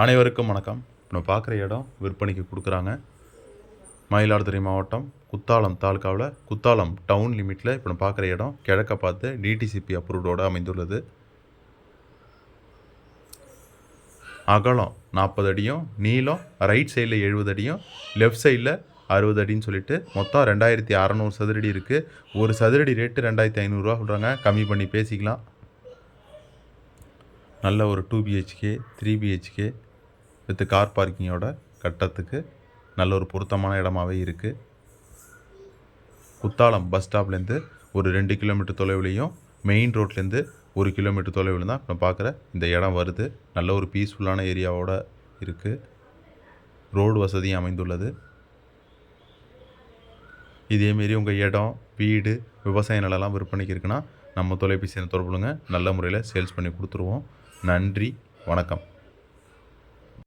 அனைவருக்கும் வணக்கம். நம்ம பார்க்குற இடம் விற்பனைக்கு கொடுக்குறாங்க. மயிலாடுதுறை மாவட்டம் குத்தாலம் தாலுக்காவில் குத்தாலம் டவுன் லிமிட்டில் இப்போ நம்ம பார்க்குற இடம் கிழக்க பார்த்து டிடிசிபி அப்ரூவ்டோடு அமைந்துள்ளது. அகலம் நாற்பது அடியும் நீளம் ரைட் சைடில் எழுபது அடியும் லெஃப்ட் சைடில் அறுபது அடின்னு சொல்லிட்டு மொத்தம் ரெண்டாயிரத்தி அறநூறு சதுரடி இருக்குது ஒரு சதுரடி ரேட்டு ரெண்டாயிரத்தி ஐநூறுரூவா சொல்கிறாங்க கம்மி பண்ணி பேசிக்கலாம். நல்ல ஒரு டூ பிஹெச்கே த்ரீ பிஹெச்கே வித்து கார் பார்க்கிங்கோட கட்டத்துக்கு நல்ல ஒரு பொருத்தமான இடமாவே இருக்குது குத்தாலம் பஸ் ஸ்டாப்லேருந்து ஒரு ரெண்டு கிலோமீட்டர் தொலைவுலேயும் மெயின் ரோட்லேருந்து ஒரு கிலோமீட்டர் தொலைவில் தான் நான் பார்க்குற இந்த இடம் வருது. நல்ல ஒரு பீஸ்ஃபுல்லான ஏரியாவோட இருக்குது ரோடு வசதியும் அமைந்துள்ளது. இதேமாரி உங்கள் இடம் வீடு விவசாய நிலம்லாம் விற்பனைக்கு இருக்குன்னா நம்ம தொலைபேசி எண்ணை தொடர்புங்க நல்ல முறையில் சேல்ஸ் பண்ணி கொடுத்துருவோம். நன்றி. வணக்கம்.